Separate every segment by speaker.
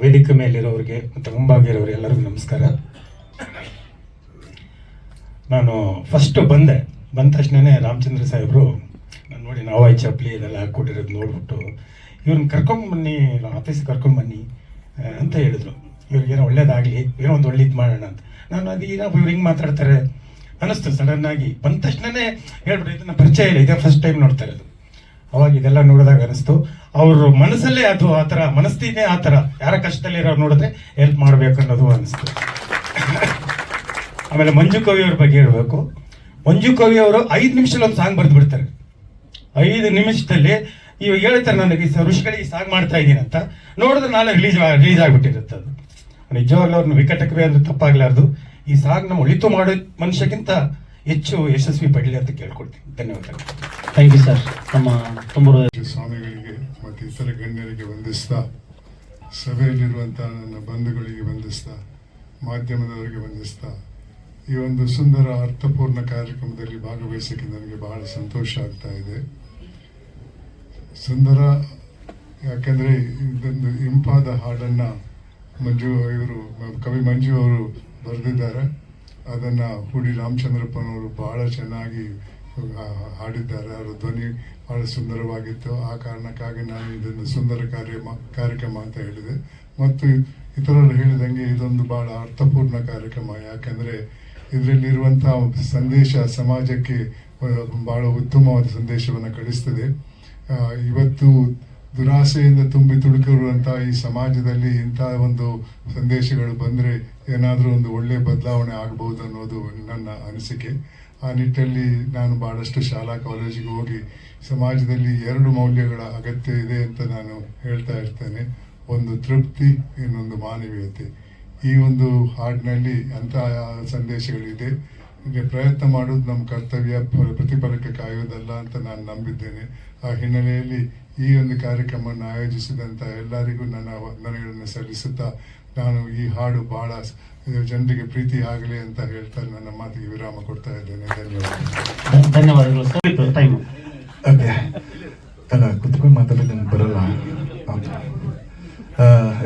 Speaker 1: ವೇದಿಕೆ ಮೇಲಿರೋರಿಗೆ ಮತ್ತು ಮುಂಭಾಗಿರೋರು ಎಲ್ಲರಿಗೂ ನಮಸ್ಕಾರ. ನಾನು ಫಸ್ಟ್ ಬಂದೆ. ಬಂದ ತಕ್ಷಣನೇ ರಾಮಚಂದ್ರ ಸಾಹೇಬರು ನಾನು ನೋಡಿ ನಾವಾಯ್ ಚಪ್ಪಲಿ ಇದೆಲ್ಲ ಹಾಕ್ಕೊಟ್ಟಿರೋದು ನೋಡ್ಬಿಟ್ಟು ಇವ್ರನ್ನ ಕರ್ಕೊಂಬನ್ನಿ ಆಫೀಸ್ಗೆ ಕರ್ಕೊಂಬನ್ನಿ ಅಂತ ಹೇಳಿದ್ರು. ಇವ್ರಿಗೇನೋ ಒಳ್ಳೇದಾಗಲಿ, ಏನೋ ಒಂದು ಒಳ್ಳೇದು ಮಾಡೋಣ ಅಂತ. ನಾನು ಅದು ಈಗ ಇವ್ರು ಹಿಂಗೆ ಮಾತಾಡ್ತಾರೆ ಅನ್ನಿಸ್ತು ಸಡನ್ನಾಗಿ ಬಂದ ತಕ್ಷಣನೇ ಹೇಳ್ಬಿಟ್ಟು ಇದನ್ನ ಪರಿಚಯ ಇಲ್ಲ, ಇದೇ ಫಸ್ಟ್ ಟೈಮ್ ನೋಡ್ತಾ ಇರೋದು. ಅವಾಗ ಇದೆಲ್ಲ ನೋಡಿದಾಗ ಅನಿಸ್ತು ಅವ್ರ ಮನಸ್ಸಲ್ಲೇ ಅದು ಆ ಥರ ಮನಸ್ಥಿತಿನೇ ಆ ಥರ. ಯಾರ ಕಷ್ಟದಲ್ಲಿರೋ ನೋಡಿದ್ರೆ ಹೆಲ್ಪ್ ಮಾಡಬೇಕು ಅನ್ನೋದು ಅನಿಸ್ತು. ಆಮೇಲೆ ಮಂಜು ಕವಿ ಅವ್ರ ಬಗ್ಗೆ ಹೇಳಬೇಕು. ಮಂಜು ಕವಿ ಅವರು ಐದು ನಿಮಿಷದಲ್ಲಿ ಒಂದು ಸಾಂಗ್ ಬರೆದು ಬಿಡ್ತಾರೆ. ಐದು ನಿಮಿಷದಲ್ಲಿ ಇವಾಗ ಹೇಳ್ತಾರೆ ನನಗೆ ಈ ಸ- ಋಷಿಗಳಿಗೆ ಸಾಂಗ್ ಮಾಡ್ತಾ ಇದ್ದೀನಿ ಅಂತ. ನೋಡಿದ್ರೆ ನಾಳೆ ರಿಲೀಸ್ ರಿಲೀಸ್ ಆಗಿಬಿಟ್ಟಿರುತ್ತೆ ಅದು. ನಿಜವಾಗ್ಲೂ ಅವ್ರನ್ನ ವಿಕಟಕವೇ ಅಂದ್ರೆ ತಪ್ಪಾಗ್ಲಾರ್ದು. ಈ ಸಾಂಗ್ ನಮ್ಮ ಒಳಿತು ಮಾಡೋ ಮನುಷ್ಯಕ್ಕಿಂತ ಹೆಚ್ಚು ಯಶಸ್ವಿ ಪಡಲಿ ಅಂತ ಕೇಳ್ಕೊಡ್ತೀನಿ ಧನ್ಯವಾದಗಳು.
Speaker 2: ಥ್ಯಾಂಕ್ ಯು ಸರ್ ನಮ್ಮ ತುಂಬ
Speaker 3: ಸ್ವಾಮಿಗಳಿಗೆ ಮತ್ತು ಇತರ ಗಣ್ಯರಿಗೆ ವಂದಿಸ್ತಾ ಸಭೆಯಲ್ಲಿರುವಂಥ ನನ್ನ ಬಂಧುಗಳಿಗೆ ವಂದಿಸ್ತಾ, ಮಾಧ್ಯಮದವರಿಗೆ ವಂದಿಸ್ತಾ, ಈ ಒಂದು ಸುಂದರ ಅರ್ಥಪೂರ್ಣ ಕಾರ್ಯಕ್ರಮದಲ್ಲಿ ಭಾಗವಹಿಸಕ್ಕೆ ನನಗೆ ಬಹಳ ಸಂತೋಷ ಆಗ್ತಾ ಇದೆ. ಸುಂದರ, ಯಾಕಂದರೆ ಇದೊಂದು ಇಂಪಾದ ಹಾಡನ್ನು ಮಂಜು ಇವರು, ಕವಿ ಮಂಜು ಅವರು ಬರೆದಿದ್ದಾರೆ. ಅದನ್ನು ಹುಡಿ ರಾಮಚಂದ್ರಪ್ಪನವರು ಬಹಳ ಚೆನ್ನಾಗಿ ಹಾಡಿದ್ದಾರೆ. ಅವರ ಧ್ವನಿ ಬಹಳ ಸುಂದರವಾಗಿತ್ತು. ಆ ಕಾರಣಕ್ಕಾಗಿ ನಾನು ಇದನ್ನು ಸುಂದರ ಕಾರ್ಯ ಕಾರ್ಯಕ್ರಮ ಅಂತ ಹೇಳಿದೆ. ಮತ್ತು ಇತರರು ಹೇಳಿದಂಗೆ ಇದೊಂದು ಬಹಳ ಅರ್ಥಪೂರ್ಣ ಕಾರ್ಯಕ್ರಮ. ಯಾಕೆಂದರೆ ಇದರಲ್ಲಿರುವಂಥ ಸಂದೇಶ ಸಮಾಜಕ್ಕೆ ಬಹಳ ಉತ್ತಮವಾದ ಸಂದೇಶವನ್ನು ಕಳಿಸ್ತದೆ. ಇವತ್ತು ದುರಾಸೆಯಿಂದ ತುಂಬಿ ತುಳುಕಿರುವಂಥ ಈ ಸಮಾಜದಲ್ಲಿ ಇಂಥ ಒಂದು ಸಂದೇಶಗಳು ಬಂದರೆ ಏನಾದರೂ ಒಂದು ಒಳ್ಳೆಯ ಬದಲಾವಣೆ ಆಗ್ಬೋದು ಅನ್ನೋದು ನನ್ನ ಅನಿಸಿಕೆ. ಆ ನಿಟ್ಟಲ್ಲಿ ನಾನು ಭಾಳಷ್ಟು ಶಾಲಾ ಕಾಲೇಜಿಗೆ ಹೋಗಿ ಸಮಾಜದಲ್ಲಿ ಎರಡು ಮೌಲ್ಯಗಳ ಅಗತ್ಯ ಇದೆ ಅಂತ ನಾನು ಹೇಳ್ತಾ ಇರ್ತೇನೆ. ಒಂದು ತೃಪ್ತಿ, ಇನ್ನೊಂದು ಮಾನವೀಯತೆ. ಈ ಒಂದು ಹಾಡಿನಲ್ಲಿ ಅಂತಹ ಸಂದೇಶಗಳಿದೆ. ಪ್ರಯತ್ನ ಮಾಡೋದು ನಮ್ಮ ಕರ್ತವ್ಯ ಪ್ರತಿಫಲಕ್ಕೆ ಕಾಯೋದಲ್ಲ ಅಂತ ನಾನು ನಂಬಿದ್ದೇನೆ. ಆ ಹಿನ್ನೆಲೆಯಲ್ಲಿ ಈ ಒಂದು ಕಾರ್ಯಕ್ರಮವನ್ನು ಆಯೋಜಿಸಿದಂಥ ಎಲ್ಲರಿಗೂ ನನ್ನ ವಂದನೆಗಳನ್ನು ಸಲ್ಲಿಸುತ್ತಾ ನಾನು ಈ ಹಾಡು ಬಹಳ ಇದು ಜನರಿಗೆ ಪ್ರೀತಿ ಆಗಲಿ ಅಂತ ಹೇಳ್ತಾ ನನ್ನ ಮಾತಿಗೆ ವಿರಾಮ ಕೊಡ್ತಾ ಇದ್ದೇನೆ. ಧನ್ಯವಾದ.
Speaker 2: ಧನ್ಯವಾದಗಳು ಸರ್. ಟೈಮ್
Speaker 4: ಓಕೆ ಅಲ್ಲ ಕುತ್ಕೊಂಡು ಮಾತಾಡೋದು ನನಗೆ ಬರಲ್ಲ.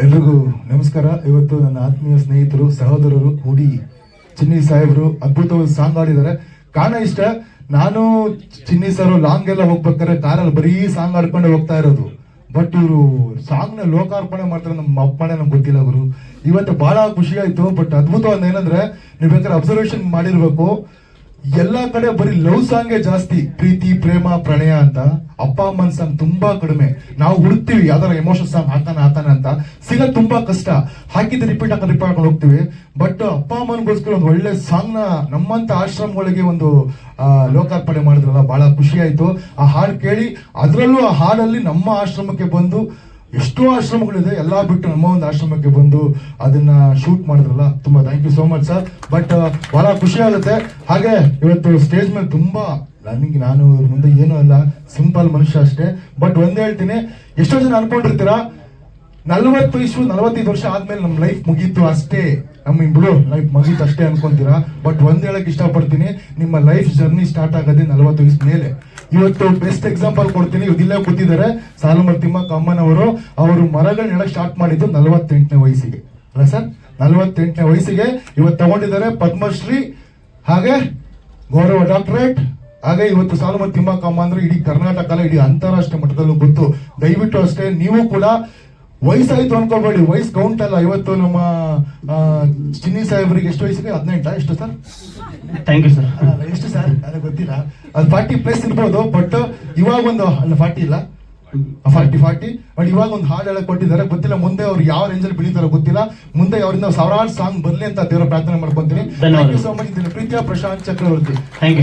Speaker 4: ಎಲ್ರಿಗೂ ನಮಸ್ಕಾರ. ಇವತ್ತು ನನ್ನ ಆತ್ಮೀಯ ಸ್ನೇಹಿತರು ಸಹೋದರರು ಹುಡಿ ಚಿನ್ನಿ ಸಾಹೇಬರು ಅದ್ಭುತವಾದ ಸಾಂಗ್ ಆಡಿದ್ದಾರೆ ಕಾರಣ ಇಷ್ಟ ನಾನು ಚಿನ್ನಿ ಸರ್ ಲಾಂಗ್ ಎಲ್ಲ ಹೋಗ್ಬೇಕಾದ್ರೆ ಕಾರಲ್ಲಿ ಬರೀ ಸಾಂಗ್ ಆಡ್ಕೊಂಡೆ ಹೋಗ್ತಾ ಇರೋದು. ಬಟ್ ಇವರು ಸಾಂಗ್ನ ಲೋಕಾರ್ಪಣೆ ಮಾಡ್ತಾರೆ ನಮ್ಮ ಅಪ್ಪಣೆ ನಮ್ಗೆ ಗೊತ್ತಿಲ್ಲ ಅವರು ಇವತ್ತು ಬಹಳ ಖುಷಿ ಆಯ್ತು ಬಟ್ ಅದ್ಭುತವಾದ ಏನಂದ್ರೆ, ನೀವು ಬೇಕಾದ್ರೆ ಅಬ್ಸರ್ವೇಷನ್ ಮಾಡಿರ್ಬೇಕು. ಎಲ್ಲಾ ಕಡೆ ಬರೀ ಲವ್ ಸಾಂಗೇ ಜಾಸ್ತಿ. ಪ್ರೀತಿ, ಪ್ರೇಮ, ಪ್ರಣಯ ಅಂತ. ಅಪ್ಪ, ಅಮ್ಮನ ಸಾಂಗ್ ತುಂಬಾ ಕಡಿಮೆ. ನಾವು ಹುಡುಕ್ತಿವಿ, ಯಾವ್ದಾರ ಎಮೋಷನ್ ಸಾಂಗ್ ಹಾಕಾನ ಹಾಕಾನ ಅಂತ. ಸಿಗೋದು ತುಂಬಾ ಕಷ್ಟ. ಹಾಕಿದ್ದು ರಿಪೀಟ್ ಹಾಕಿ ರಿಪೀಟ್ ಹಾಕೊಂಡು ಹೋಗ್ತೀವಿ. ಬಟ್ ಅಪ್ಪ, ಅಮ್ಮನಿಗೋಸ್ಕರ ಒಂದು ಒಳ್ಳೆ ಸಾಂಗ್ನ ನಮ್ಮಂತ ಆಶ್ರಮಗಳಿಗೆ ಒಂದು ಲೋಕಾರ್ಪಣೆ ಮಾಡಿದ್ರಲ್ಲ, ಬಹಳ ಖುಷಿ ಆಯ್ತು. ಆ ಹಾಡು ಕೇಳಿ, ಅದರಲ್ಲೂ ಆ ಹಾಡಲ್ಲಿ ನಮ್ಮ ಆಶ್ರಮಕ್ಕೆ ಬಂದು ಎಷ್ಟೋ ಆಶ್ರಮಗಳಿದೆ, ಎಲ್ಲಾ ಬಿಟ್ಟು ನಮ್ಮ ಒಂದು ಆಶ್ರಮಕ್ಕೆ ಬಂದು ಅದನ್ನ ಶೂಟ್ ಮಾಡಿದ್ರಲ್ಲ, ತುಂಬಾ thank you so much sir but ಬಹಳ ಖುಷಿ ಆಗುತ್ತೆ. ಹಾಗೆ ಇವತ್ತು ಸ್ಟೇಜ್ ಮೇಲೆ ತುಂಬಾ ನನಗೆ ನಾನು ಮುಂದೆ ಏನೂ ಅಲ್ಲ ಸಿಂಪಲ್ ಮನುಷ್ಯ ಅಷ್ಟೇ. ಬಟ್ ಒಂದು ಹೇಳ್ತೀನಿ, ಎಷ್ಟೋ ಜನ ಅನ್ಕೊಂಡಿರ್ತೀರಾ, ನಲ್ವತ್ತು ವಯಸ್ಸು ನಲವತ್ತೈದು ವರ್ಷ ಆದ್ಮೇಲೆ ನಮ್ಮ ಲೈಫ್ ಮುಗೀತು ಅಷ್ಟೇ. ನಮ್ಮ ಬಿಡು ಲೈಫ್ ಮುಗೀತು ಅಷ್ಟೇ ಅನ್ಕೊಂತೀರಾ? ಬಟ್ ಒಂದು ಹೇಳಕ್ ಇಷ್ಟಪಡ್ತೀನಿ, ನಿಮ್ಮ ಲೈಫ್ ಜರ್ನಿ ಸ್ಟಾರ್ಟ್ ಆಗೋದೇ ನಲವತ್ತು ವಯಸ್ಸು ಮೇಲೆ. ಇವತ್ತು ಬೆಸ್ಟ್ ಎಕ್ಸಾಂಪಲ್ ಕೊಡ್ತೀನಿ. ಇದಿಲ್ಲ ಕೂತಿದ್ದಾರೆ. ಸಾಲುಮರ್ ಅಮ್ಮನವರು, ಅವರು ಮರಗಳು ನೆಡಕ್ ಸ್ಟಾರ್ಟ್ ಮಾಡಿದ್ದು ನಲವತ್ತೆಂಟನೇ ವಯಸ್ಸಿಗೆ. ಅಲ್ಲ ಸರ್ ನಲವತ್ತೆಂಟನೇ ವಯಸ್ಸಿಗೆ ಇವತ್ತು ತಗೊಂಡಿದ್ದಾರೆ ಪದ್ಮಶ್ರೀ, ಹಾಗೆ ಗೌರವ ಡಾಕ್ಟರೇಟ್, ಹಾಗೆ ಇವತ್ತು ಸಾಲುಮರ್ ತಿಮ್ಮಕ್ಕ ಅಂದ್ರೆ ಇಡೀ ಕರ್ನಾಟಕ ಇಡೀ ಅಂತಾರಾಷ್ಟ್ರೀಯ ಮಟ್ಟದಲ್ಲೂ ಗೊತ್ತು. ದಯವಿಟ್ಟು ಅಷ್ಟೇ, ನೀವು ಕೂಡ ವಯಸ್ಸಾಯ್ತು ಅನ್ಕೋಬೇಡಿ ವಯಸ್ಸು ಕೌಂಟ್ ಅಲ್ಲ. ಇವತ್ತು ನಮ್ಮ ಚಿನ್ನಿ ಸಾಹೇಬ್ರಿಗೆ ಎಷ್ಟು ವಯಸ್ಸಿಗೆ ಹದಿನೆಂಟ? ಎಷ್ಟು ಸರ್?
Speaker 2: ಥ್ಯಾಂಕ್ ಯು ಸರ್
Speaker 4: ಎಷ್ಟು ಸರ್? ಅದು ಗೊತ್ತಿಲ್ಲ. ಅದು ಫಾರ್ಟಿ ಪ್ಲಸ್ ಇರ್ಬೋದು ಬಟ್ ಇವಾಗ ಒಂದು ಅಲ್ಲ ಫಾರ್ಟಿ ಇಲ್ಲ? ಫಾರ್ಟಿ ಫಾರ್ಟಿ ಬಟ್ ಇವಾಗ ಒಂದು ಹಾಡು ಹೇಳಕ್ ಕೊಟ್ಟಿದ್ದಾರೆ. ಗೊತ್ತಿಲ್ಲ ಮುಂದೆ ಅವ್ರು ಯಾವ ರೇಂಜಲ್ಲಿ ಬೆಳೀತಾರೋ ಗೊತ್ತಿಲ್ಲ. ಮುಂದೆ ಅವರಿಂದ ಸಾವಿರಾರು ಸಾಂಗ್ ಬರ್ಲಿ ಅಂತ ದೇವರ ಪ್ರಾರ್ಥನೆ ಮಾಡ್ಕೊಂತೀನಿ.
Speaker 2: ಧನ್ಯವಾದಗಳು.
Speaker 4: ಸೋ ಮಚ್ ಪ್ರೀತಿಯ ಪ್ರಶಾಂತ್ ಚಕ್ರವರ್ತಿ.
Speaker 2: Thank you